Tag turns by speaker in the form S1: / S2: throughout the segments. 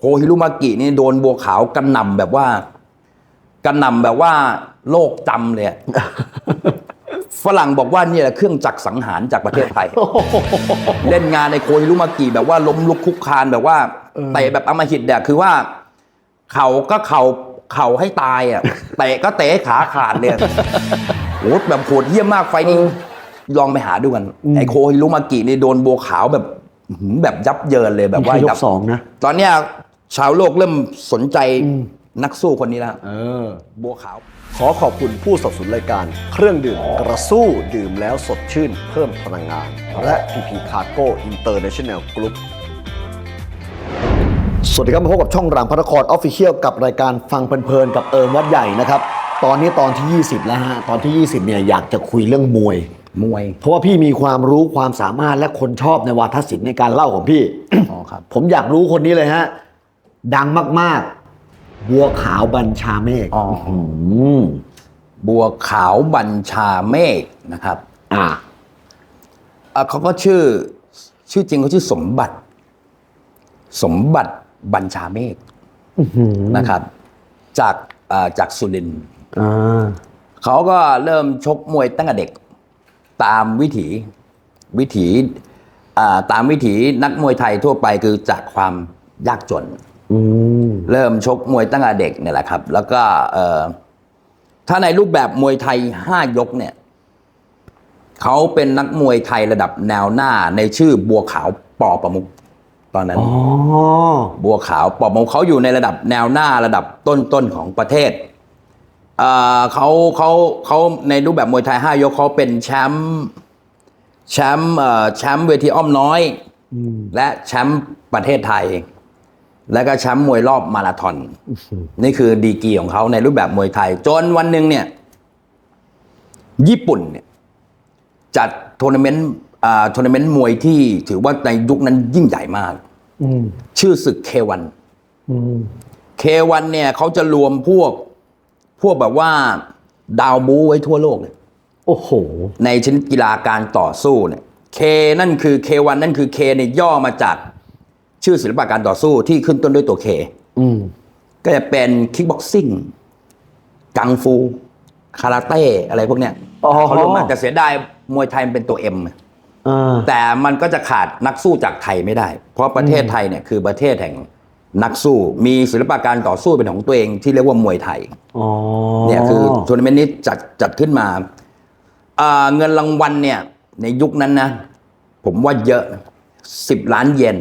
S1: โคฮิรุมากินี่โดนบัวขาวกระหน่ำแบบว่ากระหน่ำแบบว่าโลกจำเลยอะ ฝรั่งบอกว่านี่แหละเครื่องจักรสังหารจากประเทศไทย เล่นงานในโคฮิรุมากิแบบว่าล้มลุกคลุกคลานแบบว่าเตะแบบอำมหิตเนี่ยคือว่า เข่าก็เข่าเข่าให้ตายอะ เตะก็เตะให้ขาขาดเลยโหแบบโหดเยี่ยมมากไฟล์นี้ลองไปหาดูกันไอโคฮิรุมากินี่โดนบัวขาวแบบอื้อหือแบบยับเยินเลยแบบ
S2: นี่
S1: ว่า
S2: แค่ย
S1: ยั
S2: ก
S1: บ
S2: สองนะ
S1: ตอนเนี้ย ชาวโลกเริ่มสนใจนักสู้คนนี้แล้ว
S2: เออ
S1: บัวขาว
S2: ขอขอบคุณผู้สนับสนุนรายการ เครื่องดื่มกระสู้ดื่มแล้วสดชื่นเพิ่มพลังงาน และ PP Cargo International Group สวัสดีครับมาพบกับช่องรามพระนครออฟฟิเชียลกับรายการฟังเพลินๆกับเอิมวัดใหญ่นะครับ ตอนนี้ตอนที่ 20 แล้วฮะ ตอนที่ 20 เนี่ยอยากจะคุยเรื่องมวย
S1: มวย
S2: เพราะว่าพี่มีความรู้ความสามารถและคนชอบในวาทศิลป์ในการเล่าของพี่
S1: อ๋อครับ
S2: ผมอยากรู้คนนี้เลยฮะ ดังมาก ๆ บัวขาวบัญชาเมฆ
S1: อ๋อ
S2: อืม
S1: บัวขาวบัญชาเมฆนะครับ
S2: อ่า
S1: อะเขาก็ชื่อ ชื่อจริงเขาชื่อสมบัติ สมบัติบัญชาเมฆนะครับ จากอ่าจากสุรินทร์
S2: อ่า
S1: เขาก็เริ่มชกมวยตั้งแต่เด็ก ตามวิถีวิถีอ่าตามวิถีนักมวยไทยทั่วไปคือจากความยากจน
S2: อืม
S1: เริ่มชกมวยตั้งแต่เด็กเนี่ยแหละครับ แล้วก็เอ่อถ้าในรูปแบบมวยไทยห้ายกเนี่ยเขาเป็นนักมวยไทยระดับแนวหน้าในชื่อบัวขาวปอประมุกตอนนั้น
S2: อ๋อ
S1: บัวขาวปอประมุกเขาอยู่ในระดับแนวหน้าระดับต้นๆของประเทศเอ่อเขาเขาเขาในรูปแบบมวยไทยห้ายกเขาเป็นแชมป์แชมป์เอ่อแชมป์เวทีอ้อมน้อย และแชมป์ประเทศไทย แล้วก็แชมป์มวยรอบมาราธอนนี่คือดีกรีของเขาในรูปแบบมวยไทย จนวันหนึ่งเนี่ย ญี่ปุ่นเนี่ย จัดทัวร์นาเมนต์อ่าทัวร์นาเมนต์มวยที่ถือว่าในยุคนั้นยิ่งใหญ่มาก
S2: อืม
S1: ชื่อศึกเควัน
S2: อืม
S1: เควันเนี่ยเขาจะรวมพวกพวกแบบว่า ดาวบูไว้ทั่วโลกเลย
S2: โอ้โห
S1: ในชนิดกีฬาการต่อสู้เนี่ยเคนั่นคือเควันนั่นคือเคเนี่ยย่อมาจาก ชื่อศิลปะการต่อสู้ที่ขึ้นต้นด้วยตัวเค
S2: อืม
S1: ก็จะเป็นคิกบ็อกซิ่ง กังฟู คาราเต้ อะไรพวกเนี้ย
S2: อ๋อ
S1: เขารวมมาแต่เสียดายมวยไทยมันเป็นตัวเอ็ม
S2: อ่า
S1: แต่มันก็จะขาดนักสู้จากไทยไม่ได้ เพราะประเทศไทยเนี่ยคือประเทศแห่งนักสู้ มีศิลปะการต่อสู้เป็นของตัวเองที่เรียกว่ามวยไทย
S2: อ๋อ
S1: เนี่ยคือทัวร์นาเมนต์นี้จัดจัดขึ้นมาอ่าเงินรางวัลเนี่ย ในยุคนั้นนะ ผมว่าเยอะสิบล้านเยน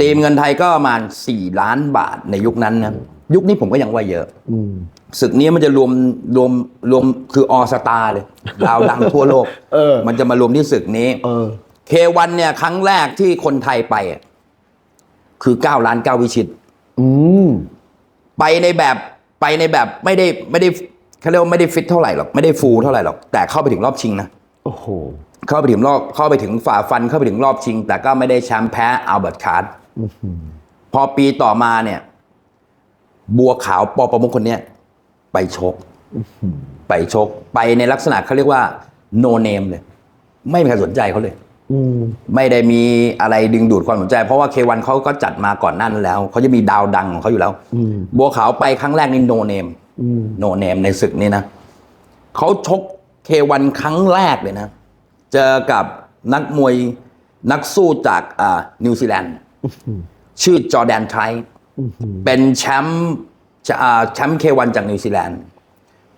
S1: ตีมเงินไทยก็ประมาณสี่ล้านบาทในยุคนั้นนะยุคนี้ผมก็ยังว่าเยอะ
S2: อืม
S1: ศึกนี้มันจะรวมรวมรวมคืออสตาเลยดาวดังทั่วโลก
S2: เออ
S1: มันจะมารวมที่ศึกนี้
S2: เออ
S1: เควันเนี่ย ครั้งแรกที่คนไทยไปอะคือเก้าล้านเก้าวิชิต
S2: อืม
S1: ไปในแบบไปในแบบไม่ได้ไม่ได้เขาเรียกว่าไม่ได้ฟิตเท่าไหร่หรอกไม่ได้ฟูลเท่าไหร่หรอกแต่เข้าไปถึงรอบชิงนะ
S2: โอ้โห
S1: เข้าไปถึงรอบเข้าไปถึงฝ่าฟันเข้าไปถึงรอบชิง แต่ก็ไม่ได้แชมป์แพ้อัลเบิร์ตคาร์ดพอปีต่อมาเนี่ย บัวขาวปอประมุขคนเนี้ยไปชกไปชกไปในลักษณะเขาเรียกว่าโนเนมเลย ไม่มีใครสนใจเขาเลย
S2: อืม
S1: ไม่ได้มีอะไรดึงดูดความสนใจ เพราะว่าเควันเขาก็จัดมาก่อนหนั้นแล้วเขาจะมีดาวดังของเขาอยู่แล้ว
S2: อืม
S1: บัวขาวไปครั้งแรกนี่โนเนม
S2: อืม
S1: โนเนมในศึกนี้นะเขาชก เควันครั้งแรกเลยนะ เจอกับนักมวยนักสู้จากอ่านิวซีแลนด์ชื่อจอแดนไทรเป็นแชมป์แชมป์เควันจากนิวซีแลนด์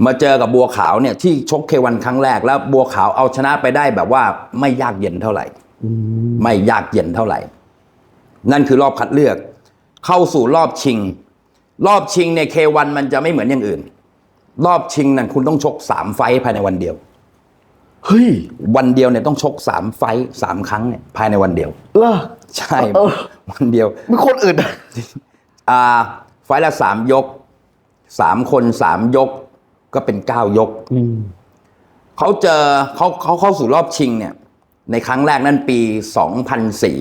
S1: มาเจอกับบัวขาวเนี่ยที่ชกเควันครั้งแรกแล้วบัวขาวเอาชนะไปได้แบบว่าไม่ยากเย็นเท่าไหร่ไม่ยากเย็นเท่าไหร่ นั่นคือรอบคัดเลือก เข้าสู่รอบชิง รอบชิงเนี่ยเควันมันจะไม่เหมือนอย่างอื่น รอบชิงนั่นคุณต้องชกสามไฟท์ภายในวันเดียว
S2: เฮ้ย
S1: วันเดียวเนี่ยต้องชกสามไฟท์สามครั้งเนี่ยภายในวันเดียว
S2: เหรอ
S1: ใช่
S2: เออ
S1: วันเดียว
S2: มีคนอื่นอะ
S1: อ่า ไฟท์ละสามยกสามคนสามยกก็เป็นเก้ายก
S2: อืม
S1: เขาเจอเขาเขาเข้าสู่รอบชิงเนี่ย ในครั้งแรกนั่นปี2004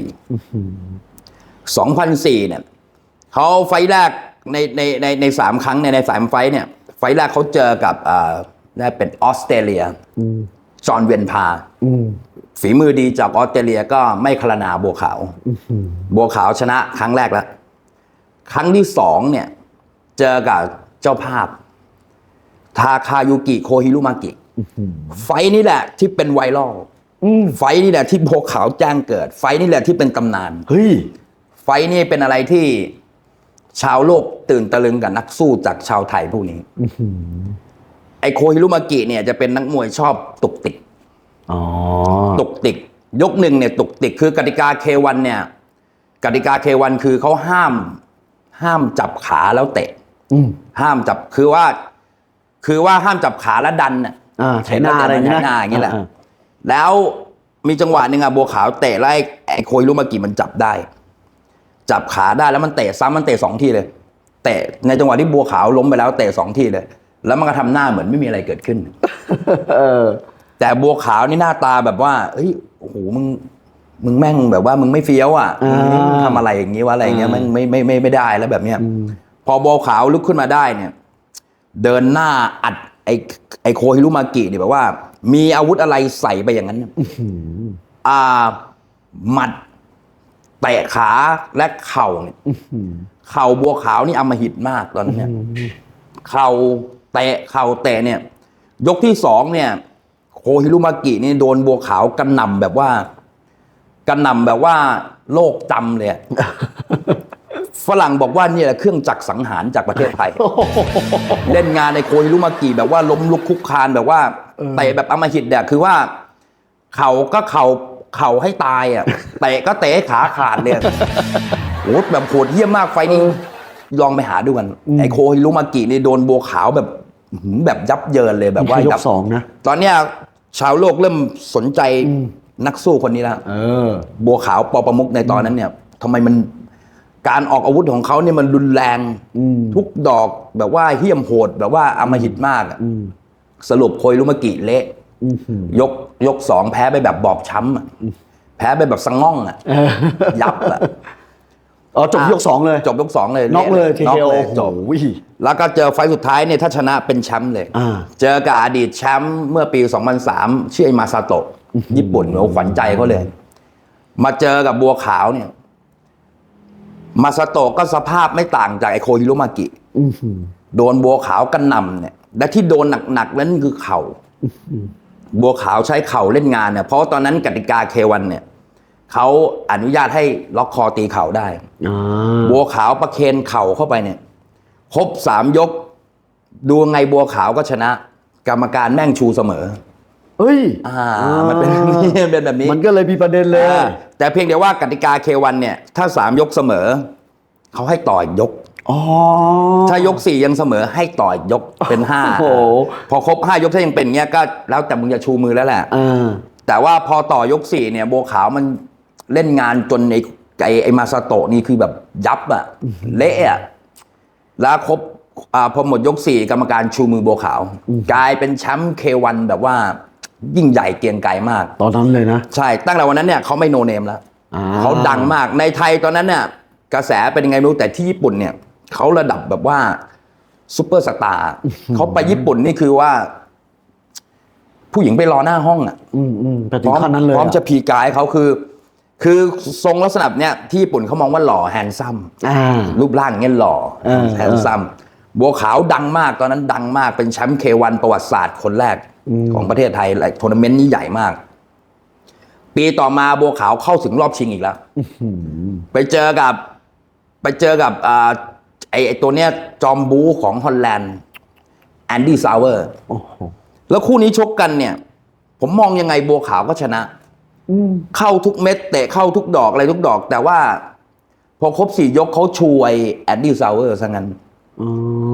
S1: 2004เนี่ยเขาไฟล์แรกในในในในสามครั้งในในสามไฟล์เนี่ยไฟล์แรกเขาเจอกับอ่าได้เป็นออสเตรเลียจอห์นเวียนพา
S2: อืม
S1: ฝีมือดีจากออสเตรเลียก็ไม่คลนาบัวขาวบัวขาวชนะครั้งแรกแล้ว ครั้งที่สองเนี่ย เจอกับเจ้าภาพ ทาคายุกิโคฮิรุมากิไฟท์นี่แหละที่เป็นไวรัลไฟท์นี่แหละที่โบวขาวแจ้งเกิด ไฟท์นี่แหละที่เป็นตำนาน
S2: เฮ้ย
S1: ไฟท์นี่เป็นอะไรที่ ชาวโลกตื่นตะลึงกับนักสู้จากชาวไทยพวกนี้ไอโคฮิรุมากิเนี่ยจะเป็นนักมวยชอบตุกติก
S2: อ๋อ
S1: ตุกติก ยกหนึ่งเนี่ยตุกติกคือกติกาเควันเนี่ย กติกาเควันคือเขาห้าม ห้ามจับขาแล้วเตะ
S2: อืม
S1: ห้ามจับคือว่า คือว่าห้ามจับขาแล้วดันน่ะ
S2: อ่าใช้หน้าอะไรอย่างเงี้ย
S1: ใช้หน้าอย่างนี้แหละ
S2: อ่า
S1: แล้วมีจังหวะหนึ่งอะบัวขาวเตะไล่ไอ้โคยรุมากิมันจับได้ จับขาได้แล้วมันเตะซ้ำมันเตะสองทีเลยเตะในจังหวะที่บัวขาวล้มไปแล้วเตะสองทีเลย แล้วมันก็ทำหน้าเหมือนไม่มีอะไรเกิดขึ้น
S2: เออ
S1: แต่บัวขาวนี่หน้าตาแบบว่าเฮ้ยโอ้โหมึงมึงแม่งแบบว่ามึงไม่เฟี้ยวอะ
S2: อ่า
S1: มึงทำอะไรอย่างนี้วะอะไรอย่างเงี้ย
S2: อ่า
S1: มันไม่ไม่ไม่ไม่ได้แล้วแบบเนี้ยพอบัวขาวลุกขึ้นมาได้เนี่ย เดินหน้าอัดไอไอโคฮิรุมากิเนี่ยแบบว่า มีอาวุธอะไรใส่ไปอย่างนั้นอ่าหมัด เตะขาและเข่าเนี่ยเข่าบัวขาวนี่อำมหิตมากตอนนั้นเนี่ยเข่าเตะเข่าเตะเนี่ย ยกที่สองเนี่ยโคฮิรุมากินี่โดนบัวขาวกระหน่ำแบบว่ากระหน่ำแบบว่าโลกจำเลยอะฝรั่งบอกว่านี่แหละเครื่องจักรสังหารจากประเทศไทย เล่นงานในโคฮิรุมากิแบบว่าล้มลุกคุกคานแบบว่าเตะแบบอำมหิตเนี่ยคือว่า เข่าก็เข่า เข่าให้ตายอะ เตะก็เตะให้ขาขาดเลยโหแบบโหดเยี่ยมมากไฟล์นี้ลองไปหาดูกัน ไอโคฮิรุมากินี่โดนบัวขาวแบบอื้อหือแบบยับเยินเลยแบบว่า
S2: นี่แค่ย
S1: ยั
S2: กสองนะ
S1: ตอนเนี้ยชาวโลกเริ่มสนใจนักสู้คนนี้แล้ว
S2: เออ
S1: บัวขาวปอประมุกในตอนนั้นเนี่ยทำไมมันการออกอาวุธของเขาเนี่ยมันรุนแรง
S2: อืม
S1: ทุกดอกแบบว่าเหี้ยมโหด แบบว่าอำมหิตมากอะสรุปโคยรุมากิเละ ยกยกสองแพ้ไปแบบบอบช้ำอะแพ้ไปแบบสะง่องอะยับอะ
S2: อ๋อจบยกสองเลย
S1: จบยกสองเลย
S2: น็อกเลยที
S1: น็อก
S2: เดียว
S1: เลย
S2: โอ้
S1: จบ
S2: โหวิ
S1: แล้วก็เจอไฟล์สุดท้ายเนี่ยถ้าชนะเป็นแชมป์เลย
S2: อ่า
S1: เจอกับอดีตแชมป์เมื่อปี 2003 ชื่อไอ้มาซาโตะญี่ปุ่นโอ้ขวัญใจเขาเลย มาเจอกับบัวขาวเนี่ย มาซาโตะก็สภาพไม่ต่างจากไอโคฮิโรมากิโดนบัวขาวกันนำเนี่ย และที่โดนหนักๆนั่นคือเข่า บัวขาวใช้เข่าเล่นงานเนี่ยเพราะว่าตอนนั้นกติกาเควันเนี่ยเขาอนุญาตให้ล็อกคอตีเข่าได้
S2: อ่า
S1: บัวขาวประเคนเข่าเข้าไปเนี่ยครบสามยก ดูไงบัวขาวก็ชนะ กรรมการแม่งชูเสมอ
S2: เฮ้ย
S1: อ่ามันเป็นแบบนี้เป็นแบบนี้
S2: มันก็เลยมีประเด็นเลย
S1: อ่าแต่เพียงแต่ว่ากติกาเควันเนี่ย ถ้าสามยกเสมอเขาให้ต่อยก
S2: อ๋อ
S1: ถ้ายกสี่ยังเสมอให้ต่อยยกเป็นห้า
S2: โอ้โห
S1: พอครบห้ายกถ้ายังเป็นเงี้ยก็แล้วแต่มึงจะชูมือแล้วแหละ
S2: อ่า
S1: แต่ว่าพอต่อยกสี่เนี่ยบัวขาวมันเล่นงานจนไอ้ไอ้ไอ้มาซาโตะนี่คือแบบยับอะเละอะแล้วครบอ่าพอหมดยกสี่กรรมการชูมือบัวขาว กลายเป็นแชมป์เควันแบบว่า ยิ่งใหญ่เกรียงไกรมาก
S2: ตอนนั้นเลยนะ
S1: ใช่ตั้งแต่วันนั้นเนี่ยเขาไม่โนเนมแล้ว
S2: อ่า
S1: เขาดังมากในไทยตอนนั้นเนี่ยกระแสเป็นยังไงไม่รู้แต่ที่ญี่ปุ่นเนี่ย เขาระดับแบบว่าซูเปอร์สตาร์เขาไปญี่ปุ่นนี่คือว่า ผู้หญิงไปรอหน้าห้องอะ
S2: อืมอืมแต่ถึงขั้นนั้นเลย
S1: พร้อม
S2: อะ
S1: จะพีกายเขาคือ คือทรงลักษณะเนี้ยที่ญี่ปุ่นเขามองว่าหล่อแฮนซัม
S2: อ่า
S1: รูปร่างเงี้ยหล่อ
S2: เออ
S1: แฮนซัมบัวขาวดังมากตอนนั้นดังมากเป็นแชมป์เควันประวัติศาสตร์คนแรกของประเทศไทยและทัวร์นาเมนต์นี้ใหญ่มาก ปีต่อมาบัวขาวเข้าถึงรอบชิงอีกแล้วไปเจอกับ ไปเจอกับอ่า ไอไอตัวเนี้ยจอมบูของฮอลแลนด์แอนดี้ซาวเวอร์
S2: โอ้โห
S1: แล้วคู่นี้ชกกันเนี่ย ผมมองยังไงบัวขาวก็ชนะเข้าทุกเม็ดเตะเข้าทุกดอกอะไรทุกดอก แต่ว่า พอครบสี่ยกเขาชูไอแอนดี้ซาวเวอร์ซะงั้น
S2: อ๋อ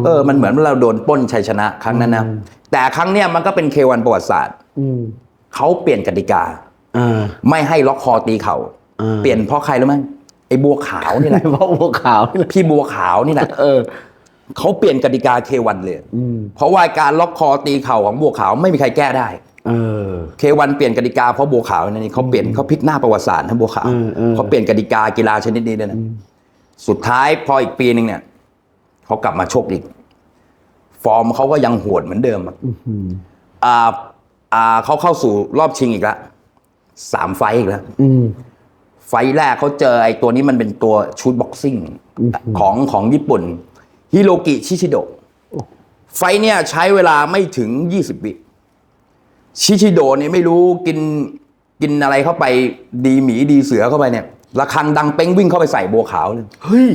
S1: เออ มันเหมือนเราโดนปล้นชัยชนะ ครั้งนั้นนะแต่ครั้งเนี้ยมันก็เป็นเควันประวัติศาสตร์
S2: อืม
S1: เขาเปลี่ยนกติกา
S2: อ่า
S1: ไม่ให้ล็อกคอตีเข่า
S2: อ่า
S1: เปลี่ยนเพราะใครรู้ไหม ไอ้บัวขาวนี่แหละ
S2: เพราะบัวขาวนี่แหละ
S1: พี่บัวขาวนี่แหละ
S2: เออ
S1: เขาเปลี่ยนกติกาเควันเลย
S2: อืม
S1: เพราะว่าการล็อกคอตีเข่าของบัวขาวไม่มีใครแก้ได้
S2: เออ
S1: เควันเปลี่ยนกติกาเพราะบัวขาวนี่เขาเปลี่ยนเขาพลิกหน้าประวัติศาสตร์นะบัวขาว
S2: เออเออ
S1: เขาเปลี่ยนกติกากีฬาชนิดนี้ด้วยนะสุดท้ายพออีกปีหนึ่งเนี่ยเขากลับมาชกอีก ฟอร์มเขาก็ยังโหดเหมือนเดิมอะอ่าอ่าเขาเข้าสู่รอบชิงอีกแล้วสามไฟต์อีกแล้ว
S2: อืม
S1: ไไฟล์แรกเขาเจอไอ้ตัวนี้มันเป็นตัวชูดบ็อกซิ่งของของญี่ปุ่นฮิโรกิชิชิโดะไฟล์เนี่ยใช้เวลาไม่ถึง 20 วิชิชิโดะเนี่ยไม่รู้กินกินอะไรเข้าไปดีหมีดีเสือเข้าไปเนี่ยระฆังดังเป้งวิ่งเข้าไปใส่บัวขาวเลย
S2: เฮ้ย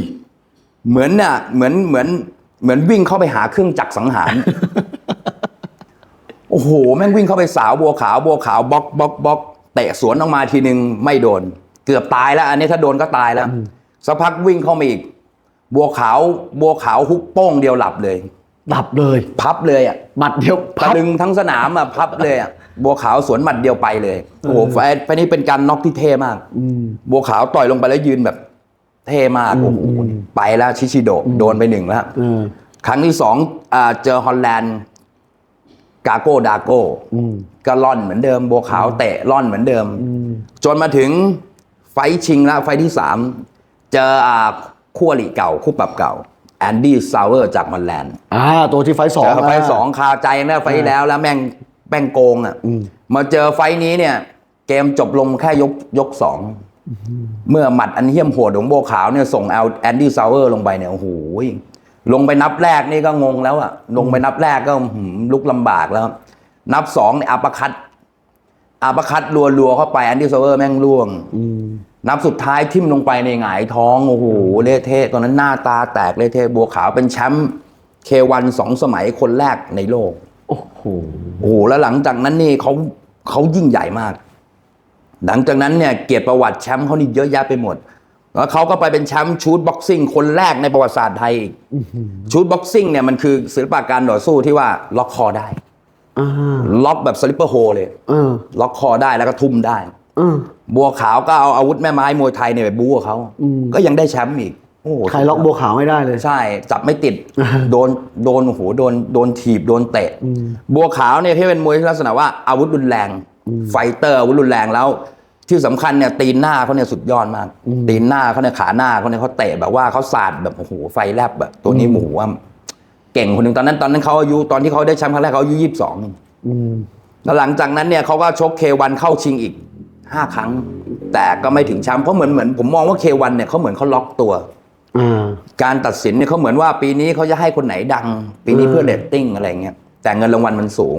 S1: เหมือนน่ะเหมือนเหมือนเหมือนวิ่งเข้าไปหาเครื่องจักรสังหารโอ้โหแม่งวิ่งเข้าไปสาวบัวขาวบัวขาวบล็อกบล็อกบล็อกเตะสวนออกมาทีนึงไม่โดน เกือบตายแล้ว อันนี้ถ้าโดนก็ตายแล้วสักพักวิ่งเข้ามาอีก บัวขาวบัวขาวฮุกโป้งเดียวหลับเลย
S2: ดับเลย
S1: พับเลยอะ
S2: หมัดเดียว
S1: ตะลึงทั้งสนามอะพับเลยอะบัวขาวสวนหมัดเดียวไปเลยโอ้โหไฟไฟนี้เป็นการน็อกที่เท่มากบัวขาวต่อยลงไปแล้วยืนแบบ เท่มากโอ้โหไปแล้วชิชิโดะโดนไปหนึ่งแล้ว
S2: เออ
S1: ครั้งที่สองอ่าเจอฮอลแลนด์กาโกดาโก
S2: อืม
S1: ก็ล่อนเหมือนเดิมบัวขาวเตะล่อนเหมือนเดิม จนมาถึง ไฟท์ชิงแล้วไฟท์ที่สามเจออ่าคู่อริเก่า คู่ปรับเก่าแอนดี้ซาวเวอร์จากฮอลแลนด์
S2: อ่าตัวที่ไฟท์สอง
S1: เจอไฟท์สองคาใจนะไฟท์แล้วแล้วแม่งแม่งโกงอะมาเจอไฟท์นี้เนี่ย เกมจบลงแค่ยกยกสองเมื่อหมัดอันเหี้ยมโหดของบัวขาวเนี่ยส่งเอาแอนดี้ซาวเวอร์ลงไปเนี่ยโอ้โหลงไปนับแรกนี่ก็งงแล้วอะลงไปนับแรกก็หืมลุกลำบากแล้ว นับสองเนี่ยอัปเปอร์คัต อัปเปอร์คัตรัวๆเข้าไปแอนดี้ซาวเวอร์แม่งล่วงนับสุดท้ายทิ่มลงไปในหงายท้องโอ้โหเละเทะตอนนั้นหน้าตาแตกเละเทะบัวขาวเป็นแชมป์เควันสองสมัยคนแรกในโลก
S2: โอ้โห
S1: โอ้โหแล้วหลังจากนั้นนี่เขาเขายิ่งใหญ่มาก หลังจากนั้นเนี่ยเกียรติประวัติแชมป์เขานี่เยอะแยะไปหมดแล้วเขาก็ไปเป็นแชมป์ชูดบ็อกซิ่งคนแรกในประวัติศาสตร์ไทยอีกชูดบ็อกซิ่งเนี่ยมันคือศิลปะการต่อสู้ที่ว่าล็อกคอได้
S2: อ่า
S1: ล็อกแบบสลิปเปอร์โฮเลย
S2: เออ
S1: ล็อกคอได้แล้วก็ทุ่มได้
S2: เออ
S1: บัวขาวก็เอาอาวุธแม่ไม้มวยไทยเนี่ยไปบู๊กับเขาก็ยังได้แชมป์อีกโอ้โห
S2: ใครล็อกบัวขาวไม่ได้เลย
S1: ใช่ จับไม่ติด โดนโดนโอ้โหโดนโดนถีบโดนเตะ บัวขาวเนี่ยที่เป็นมวยที่ลักษณะว่าอาวุธรุนแรง ไฟเตอร์อาวุธรุนแรงแล้ว ที่สำคัญเนี่ยตีนหน้าเขาเนี่ยสุดยอดมาก ตีนหน้าเขาเนี่ยขาหน้าเขาเนี่ยเขาเตะแบบว่าเขาสาดแบบโอ้โหไฟแลบแบบตัวนี้หมูว่า เก่งคนหนึ่งตอนนั้นตอนนั้นเขาอายุตอนที่เขาได้แชมป์ครั้งแรกเขาอายุยี่สิบสอง
S2: อืม
S1: แล้วหลังจากนั้นเนี่ยเขาก็ชกเควันเข้าชิงอีกห้าครั้ง แต่ก็ไม่ถึงแชมป์เพราะเหมือนเหมือนผมมองว่าเควันเนี่ยเขาเหมือนเขาล็อกตัว
S2: อ่า
S1: การตัดสินเนี่ยเขาเหมือนว่าปีนี้เขาจะให้คนไหนดัง ปีนี้เพื่อเรตติ้งอะไรเงี้ยแต่เงินรางวัลมันสูง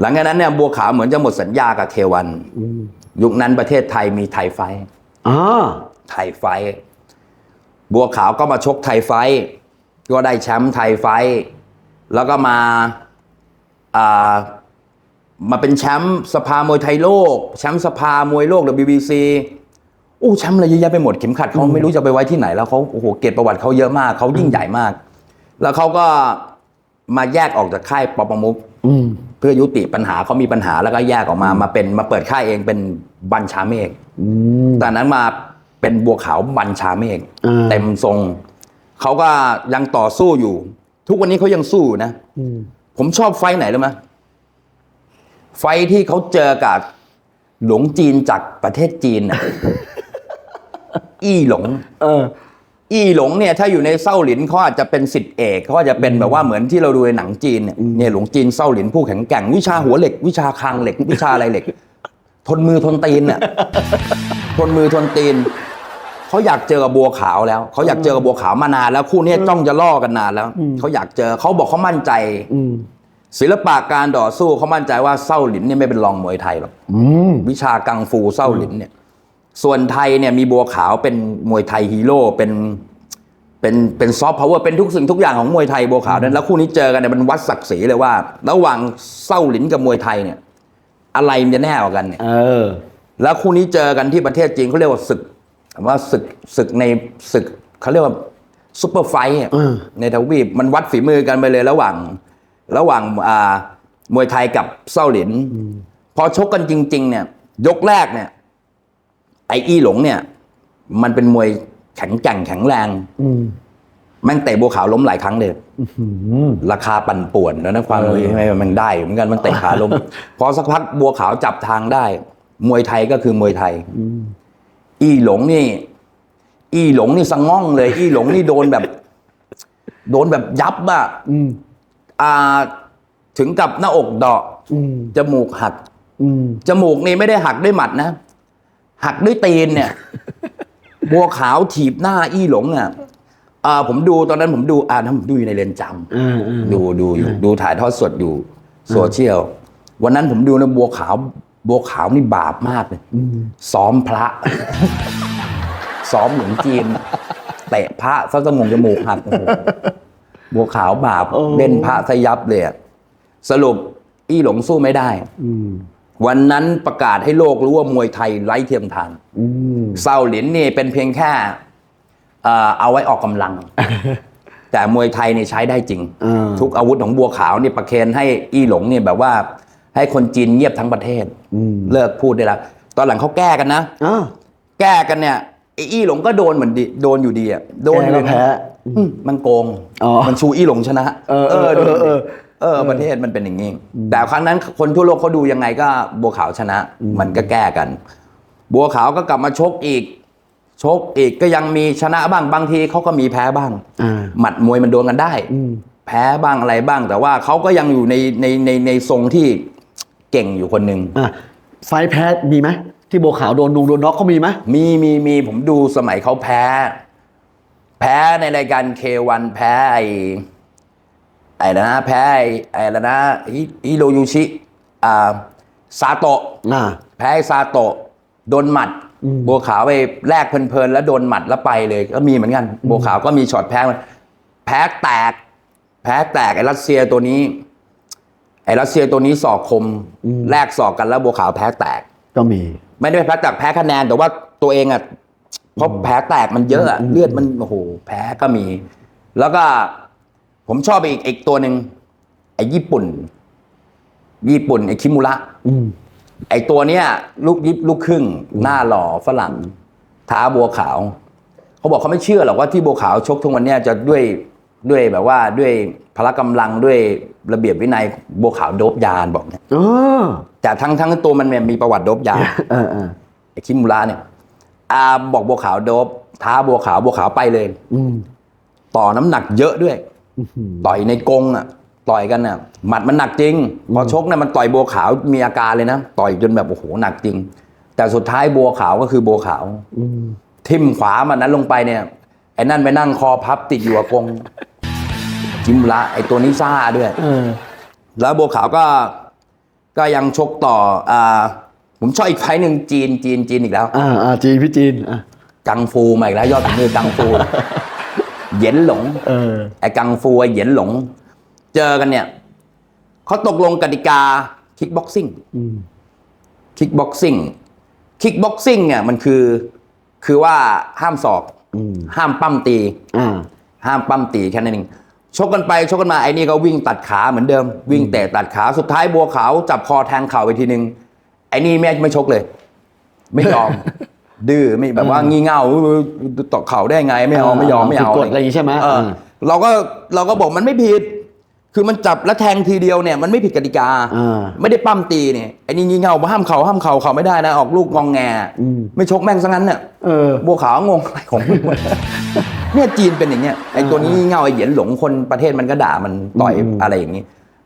S1: หลังจากนั้นเนี่ยบัวขาวเหมือนจะหมดสัญญากับเควันยุคนั้นประเทศไทยมีไทยไฟท์
S2: อ่า
S1: ไทยไฟท์บัวขาวก็มาชกไทยไฟท์ ก็ได้แชมป์ไทยไฟท์แล้วก็มาอ่ามาเป็นแชมป์สภามวยไทยโลก แชมป์สภามวยโลก WBC โอ้แชมป์อะไรเยอะแยะไปหมดเข็มขัดเขาไม่รู้จะไปไว้ที่ไหนแล้วเขาโอ้โหเกียรติประวัติเขาเยอะมากเขายิ่งใหญ่มาก แล้วเขาก็มาแยกออกจากค่ายปอประมุก
S2: อืม
S1: เพื่อยุติปัญหาเขามีปัญหาแล้วก็แยกออกมามาเป็นมาเปิดค่ายเองเป็นบัญชาเมฆ
S2: อืม
S1: ตอนนั้นมาเป็นบัวขาวบัญชาเมฆ
S2: อ่า
S1: เต็มทรง เขาก็ยังต่อสู้อยู่ ทุกวันนี้เขายังสู้อยู่นะ
S2: อืม
S1: ผมชอบไฟท์ไหนรู้ไหมไฟท์ที่เขาเจอกับหลงจีนจากประเทศจีนน่ะอี้หลง
S2: เออ
S1: อี้หลงเนี่ย ถ้าอยู่ในเส้าหลินเขาอาจจะเป็นสิทธิเอกเขาอาจจะเป็นแบบว่าเหมือนที่เราดูในหนังจีนเนี่ยเนี่ยหลงจีนเส้าหลินผู้แข็งแกร่งวิชาหัวเหล็ก วิชาคางเหล็ก วิชาอะไรเหล็ก ทนมือทนตีนเนี่ยทนมือทนตีน เขาอยากเจอกับบัวขาวแล้วเขาอยากเจอกับบัวขาวมานานแล้วคู่นี้จ้องจะล่อกันนานแล้วเขาอยากเจอเขาบอกเขามั่นใจ
S2: อืม
S1: ศิลปะการต่อสู้เขามั่นใจว่าเส้าหลินเนี่ยไม่เป็นรองมวยไทยหรอก
S2: อืม
S1: วิชากังฟูเส้าหลินเนี่ย ส่วนไทยเนี่ยมีบัวขาวเป็นมวยไทยฮีโร่เป็นเป็นเป็นซอฟต์พาวเวอร์เป็นทุกสิ่งทุกอย่างของมวยไทยบัวขาวนั้นแล้วคู่นี้เจอกันเนี่ยมันวัดศักดิ์ศรีเลยว่า ระหว่างเส้าหลินกับมวยไทยเนี่ย อะไรมันจะแน่กว่ากันเนี่ย
S2: เออ
S1: แล้วคู่นี้เจอกันที่ประเทศจีนเขาเรียกว่าศึก ว่าศึกศึกในศึกเขาเรียกว่าซุปเปอร์ไฟท์อะ
S2: อืม
S1: ในทวีปมันวัดฝีมือกันไปเลยระหว่าง ระหว่างอ่ามวยไทยกับเส้าหลิน พอชกกันจริง ๆ เนี่ย ยกแรกเนี่ย ไอ้อี้หลงเนี่ย มันเป็นมวยแข็งแกร่งแข็งแรง
S2: อืม
S1: แม่งเตะบัวขาวล้มหลายครั้งเลย
S2: อืม
S1: ราคาปั่นป่วนแล้วนะความมวยทำไมมันได้อยู่เหมือนกันมันเตะขาล้มพอสักพักบัวขาวจับทางได้ มวยไทยก็คือมวยไทย อี้หลงนี่ อี้หลงนี่สะง่องเลย อี้หลงนี่โดนแบบ โดนแบบยับอะ
S2: อืม
S1: อ่า ถึงกับหน้าอกเดาะ
S2: อืม
S1: จมูกหัก
S2: อืม
S1: จมูกนี่ไม่ได้หักด้วยหมัดนะ หักด้วยตีนเนี่ย บัวขาวถีบหน้าอี้หลงอะอ่าผมดูตอนนั้นผมดูอ่านั้นผมดูอยู่ในเรือนจำ
S2: อ่าอ่า
S1: ดูดูอยู่ดูถ่ายทอดสดอยู่โซเชียลวันนั้นผมดูนะบัวขาว บัวขาวนี่บาปมากเลยซ้อมพระ ซ้อมหลวงจีนเตะพระซะจมูกจมูกหักโอ้โหบัวขาวบาปเล่นพระสยับเลยอะสรุป อี้หลงสู้ไม่ได้
S2: อืม
S1: วันนั้นประกาศให้โลกรู้ว่ามวยไทยไร้เทียมทาน
S2: อืม
S1: เซาหลินนี่เป็นเพียงแค่เอ่อเอาไว้ออกกำลัง แต่มวยไทยนี่ใช้ได้จริง
S2: อ่า
S1: ทุกอาวุธของบัวขาวนี่ประเคนให้อี้หลงเนี่ยแบบว่า ให้คนจีนเงียบทั้งประเทศ
S2: อืม
S1: เลิกพูดได้แล้วตอนหลังเขาแก้กันนะ
S2: อ่า
S1: แก้กันเนี่ยไอ้อี้หลงก็โดนเหมือนดิโดนอยู่ดีอะโดน
S2: แก้ก็แพ้
S1: อืมมันโกง
S2: อ๋อ
S1: มันชูอี้หลงชนะ
S2: เออเออ
S1: ดู
S2: เออเออ
S1: เออประเทศมันเป็นอย่างนี้แต่ครั้งนั้นคนทั่วโลกเขาดูยังไงก็บัวขาวชนะ มันก็แก้กัน บัวขาวก็กลับมาชกอีก ชกอีกก็ยังมีชนะบ้างบางทีเขาก็มีแพ้บ้าง
S2: อ่า
S1: หมัดมวยมันโดนกันได้
S2: อืม
S1: แพ้บ้างอะไรบ้าง แต่ว่าเขาก็ยังอยู่ในในในในทรงที่ เก่งอยู่คนหนึ่ง
S2: อะไฟท์แพ้มีไหมที่โบวขาวโดนนุงโดนน็อกเขามีไหม
S1: มีมีมีผมดูสมัยเขาแพ้ แพ้ในรายการเควันแพ้ไอไอ้นะแพ้ไอ้ไอ้แล้วนะฮิฮิโรยูชิอ่าซาโตะ
S2: อ่า
S1: แพ้ไอ้ซาโตะโดนหมัดบัวขาวไปแลกเพลินๆแล้วโดนหมัดแล้วไปเลย ก็มีเหมือนกันบัวขาวก็มีช็อตแพ้มันแพ้แตก แพ้แตกไอ้รัสเซียตัวนี้ ไอ้รัสเซียตัวนี้สอกคมแลกสอกกันแล้วบัวขาวแพ้แตก
S2: ก็มี
S1: ไม่ได้แพ้แตกแพ้คะแนนแต่ว่าตัวเองอะเพราะแพ้แตกมันเยอะอะเลือดมันโอ้โหแพ้ก็มี แล้วก็ผมชอบอีกอีกตัวหนึ่งไอ้ญี่ปุ่น ญี่ปุ่นไอ้คิมุระ
S2: อืม
S1: ไอ้ตัวเนี้ยลูกยิบลูกครึ่ง หน้าหล่อฝรั่งท้าบัวขาว เขาบอกเขาไม่เชื่อหรอกว่าที่บัวขาวชกทุกวันเนี้ยจะด้วย ด้วยแบบว่าด้วยพละกำลังด้วยระเบียบวินัยบัวขาวโดบยาบอกเนี่ย
S2: เออ
S1: แต่ทั้งทั้งตัวมันมีประวัติโดบยา
S2: เออเออ
S1: ไอ้คิมุระเนี่ยอาบอกบัวขาวโดบท้าบัวขาวบัวขาวไปเลย
S2: อืม
S1: ต่อน้ำหนักเยอะด้วย
S2: อื้อหือ
S1: ต่อยในกรงอะ ต่อยกันอะหมัดมันหนักจริงพอชกเนี่ยมันต่อยบัวขาวมีอาการเลยนะต่อยจนแบบโอ้โหหนักจริง แต่สุดท้ายบัวขาวก็คือบัวขาว
S2: อืม
S1: ทิ่มขวามันนั้นลงไปเนี่ยไอ้นั่นไปนั่งคอพับติดอยู่กับกรง จิมละไอ้ตัวนี้ซ่าด้วย
S2: เออ
S1: แล้วบัวขาวก็ก็ยังชกต่ออ่าผมชอบอีกไฟต์หนึ่งจีนจีนจีนอีกแล้ว
S2: อ่าอ่าจีนพี่จีนอะ
S1: กังฟูมาอีกแล้ว ยอดฝีมือกังฟูเหย็นหลง
S2: เออ
S1: ไอ้กังฟูไอ้เหย็นหลง เจอกันเนี่ยเขาตกลงกติกาคิกบ็อกซิ่ง
S2: อืม
S1: คิกบ็อกซิ่งคิกบ็อกซิ่งเนี่ยมันคือ คือว่าห้ามศอก
S2: อืม
S1: ห้ามปั้มตี
S2: อ่า
S1: ห้ามปั้มตีแค่นั้นเอง ชกกันไปชกกันมาไอ้นี่ก็วิ่งตัดขาเหมือนเดิม วิ่งเตะตัดขาสุดท้ายบัวขาวจับคอแทงเข่าไปทีนึงไอ้นี่ไม่ไม่ชกเลย ไม่ยอม ดื้อไม่แบบว่างี่เง่าตอกเข่าได้ไง ไม่เอาไม่ยอมไม่เอา
S2: ผิดกฎอะไรอย่างงี้ใช่ไหม
S1: เออ
S2: เออ
S1: เราก็เราก็บอกมันไม่ผิด คือมันจับแล้วแทงทีเดียวเนี่ยมันไม่ผิดกติกา
S2: อ่า
S1: ไม่ได้ปั้มตีเนี่ยไอ้นี่งี่เง่าห้ามเข่าห้ามเข่าเข่าไม่ได้นะออกลูกงองแง
S2: อืม
S1: ไม่ชกแม่งซะงั้นเนี่ย
S2: เออ
S1: บัวขาวงงอะไรของมึงวะเนี่ยจีนเป็นอย่างเงี้ยไอ้ตัวนี้งี่เง่าไอ้เหยียนหลงคนประเทศมันก็ด่ามันต่อย
S2: อืม
S1: อะไรอย่างนี้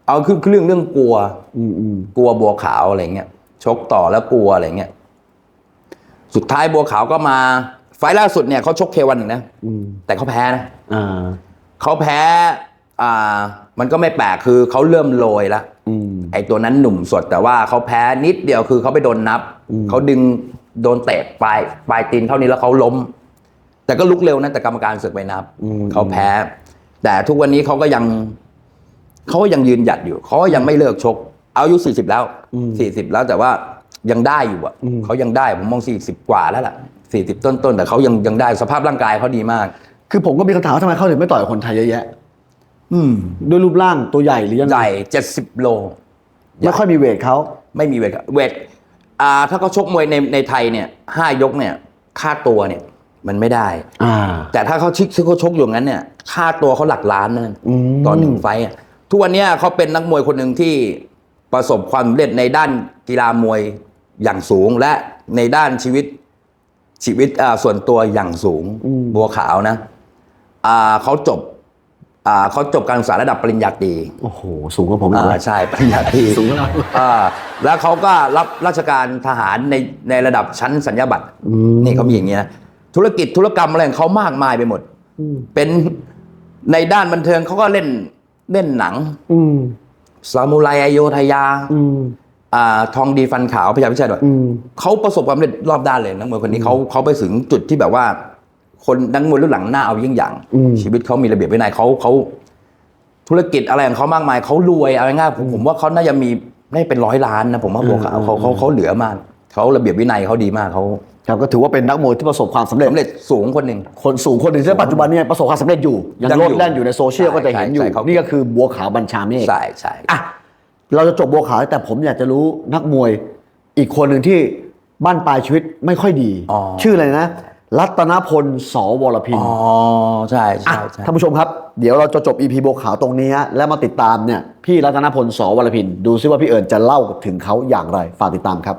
S1: เอาคือคือเรื่องเรื่องกลัว
S2: อืมอืม
S1: กลัวบัวขาวอะไรเงี้ยชกต่อแล้วกลัวอะไรเงี้ยสุดท้ายบัวขาวก็มา ไฟล์ล่าสุดเนี่ยเขาชกเควันหนึ่งนะ
S2: อืม
S1: แต่เขาแพ้นะ
S2: อ่า
S1: เขาแพ้อ่า มันก็ไม่แปลกคือเขาเริ่มโรยแล้ว
S2: อืม
S1: ไอ้ตัวนั้นหนุ่มสดแต่ว่าเขาแพ้นิดเดียวคือเขาไปโดนนับ
S2: อืม
S1: เขาดึงโดนเตะปลายปลายตีนเข้านี้แล้วเขาล้ม แต่ก็ลุกเร็วนะแต่กรรมการเสือกไปนับ
S2: อืม
S1: เขาแพ้ แต่ทุกวันนี้เขาก็ยังเขาก็ยังยืนหยัดอยู่เขาก็ยังไม่เลิกชก เอาอายุสี่สิบแล้วสี่สิบแล้วแต่ว่ายังได้อยู่อะเขายังได้ผมมองสี่สิบกว่าแล้วล่ะสี่สิบต้นๆแต่เขายังยังได้สภาพร่างกายเขาดีมาก
S2: คือผมก็มีคำถามว่าทำไมเขาถึงไม่ต่อยกับคนไทยเยอะแยะ
S1: อืม
S2: ด้วยรูปร่างตัวใหญ่หรือยัง
S1: ใหญ่เจ็ดสิบโล
S2: ไม่ค่อยมีเวทเขา
S1: ไม่มีเวทครับเวทอ่า ถ้าเขาชกมวยในในไทยเนี่ยห้ายกเนี่ย ค่าตัวเนี่ย มันไม่ได้
S2: อ่า
S1: แต่ถ้าเขาชิกเขาชกอยู่งั้นเนี่ย ค่าตัวเขาหลักล้านนั่น
S2: อืม
S1: ตอนหนึ่งไฟต์อะทุกวันเนี้ยเขาเป็นนักมวยคนหนึ่งที่ประสบความสำเร็จในด้านกีฬามวยอย่างสูง และในด้านชีวิตชีวิตอ่าส่วนตัวอย่างสูงบัวขาวนะอ่าเขาจบ อ่าเขาจบการศึกษาระดับปริญญาตรี
S2: โอ้โห สูงกว่าผมอีก
S1: อ่า
S2: เลย
S1: ใช่ปริญญาตรี
S2: สูงกว่าเรา
S1: อ่าแล้วเขาก็รับราชการทหารในในระดับชั้นสัญญาบัตร
S2: อืม
S1: นี่เขามีอย่างเงี้ยธุรกิจธุรกรรมอะไรของเขามากมายไปหมด
S2: อืม
S1: เป็นในด้านบันเทิงเขาก็เล่นเล่นหนัง
S2: อืม
S1: ซามูไรอโยธยา
S2: อืม
S1: อ่าทองดีฟันขาวพระยาพิชัยด้วย
S2: อืม
S1: เขาประสบความสำเร็จรอบด้านเลยนักมวยคนนี้เขาเขาไปถึงจุดที่แบบว่า คนนักมวยรุ่นหลังหน้าเอายิ่งอย่าง
S2: อืม
S1: ชีวิตเขามีระเบียบวินัยเขาเขาธุรกิจอะไรของเขามากมายเขารวยเอาง่ายๆผมผมว่าเขาน่าจะมีได้เป็นร้อยล้านนะผมว่าบัวขาวเขาเขาเขาเหลือมากเขาระเบียบวินัยเขาดีมากเขา
S2: ครับก็ถือว่าเป็นนักมวยที่ประสบความสำเร็จ
S1: สำเร็จสูงคนหนึ่ง
S2: คนสูงคนหนึ่งที่ปัจจุบันเนี่ยประสบความสำเร็จอยู่ยัง
S1: ยัง
S2: โล
S1: อยู่
S2: ดแล่นอยู่ในโซเชียล
S1: ใช่
S2: ก็จะเห็นอยู่
S1: ใช่เขา
S2: นี่ก็คือบัวขาวบัญชาเมฆ
S1: ใช่ใช่
S2: อะเราจะจบบัวขาวแต่ผมอยากจะรู้นักมวยอีกคนหนึ่งที่บ้านปลายชีวิตไม่ค่อยดี
S1: อ๋อ
S2: ชื่ออะไรนะ รัตนพลสวรพิน
S1: อ๋อใช่
S2: อะ
S1: ใช่ใช่
S2: ท่านผู้ชมครับ เดี๋ยวเราจะจบ EP บัวขาวตรงนี้ฮะแล้วมาติดตามเนี่ยพี่รัตนพลสวรพิน ดูซิว่าพี่เอิญจะเล่าถึงเขาอย่างไร ฝากติดตามครับ